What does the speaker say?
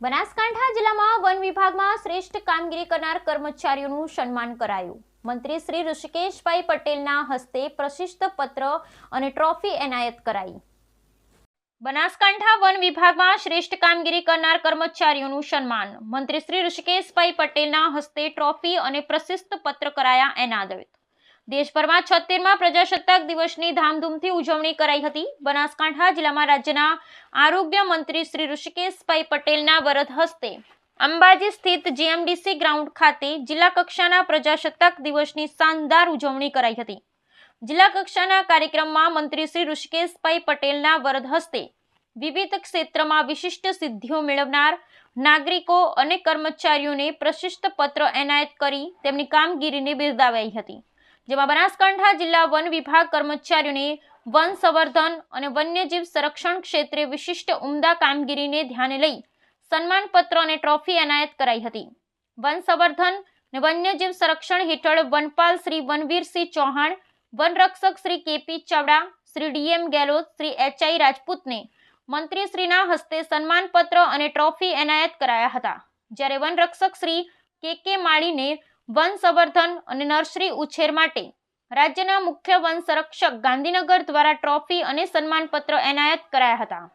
બનાસકાંઠા જિલ્લામાં વન વિભાગમાં શ્રેષ્ઠ કામગીરી કરનાર કર્મચારીઓનું સન્માન કરાયું. મંત્રી શ્રી ઋષિકેશભાઈ પટેલના હસ્તે પ્રશિષ્ટ પત્ર અને ટ્રોફી એનાયત કરાઈ. બનાસકાંઠા વન વિભાગમાં શ્રેષ્ઠ કામગીરી કરનાર કર્મચારીઓનું સન્માન. મંત્રી શ્રી ઋષિકેશભાઈ પટેલના હસ્તે ટ્રોફી અને પ્રશિષ્ટ પત્ર કરાયા એનાયત. દેશભરમાં છત્તેરમાં પ્રજાસત્તાક દિવસની ધામધૂમથી ઉજવણી કરાઈ હતી. બનાસકાંઠા જિલ્લામાં રાજ્યના આરોગ્ય મંત્રી શ્રી ઋષિકેશભાઈ પટેલના વરદ હસ્તે અંબાજી સ્થિત જીએમડીસી ગ્રાઉન્ડ ખાતે જિલ્લા કક્ષાના પ્રજાસત્તાક દિવસની શાનદાર ઉજવણી કરાઈ હતી. જિલ્લા કક્ષાના કાર્યક્રમમાં મંત્રી શ્રી ઋષિકેશભાઈ પટેલના વરદ હસ્તે વિવિધ ક્ષેત્રમાં વિશિષ્ટ સિદ્ધિઓ મેળવનાર નાગરિકો અને કર્મચારીઓને પ્રશિષ્ટ પત્ર એનાયત કરી તેમની કામગીરીને બિરદાવાઈ હતી. જેમાં બનાસકાંઠા જિલ્લા વન વિભાગ કર્મચારીઓને વન સંવર્ધન અને વન્યજીવ સંરક્ષણ ક્ષેત્રે વિશિષ્ટ ઉમદા કામગીરીને ધ્યાને લઈ સન્માનપત્ર અને ટ્રોફી એનાયત કરાઈ હતી. વન સંવર્ધન અને વન્યજીવ સંરક્ષણ હેઠળ વનપાલ Shri Vanvirsinh Chauhan વનરક્ષક Shri KP Chavda, Shri DM Gehlot Shri HI રાજપૂતને મંત્રીશ્રીના હસ્તે સન્માનપત્ર અને ટ્રોફી એનાયત કરાયા હતા. જ્યારે વનરક્ષક શ્રી કે કે માળીને વન સંવર્ધન અને નર્સરી ઉછેર માટે રાજ્યના મુખ્ય વન સંરક્ષક ગાંધીનગર દ્વારા ટ્રોફી અને સન્માનપત્ર એનાયત કરાયા હતા.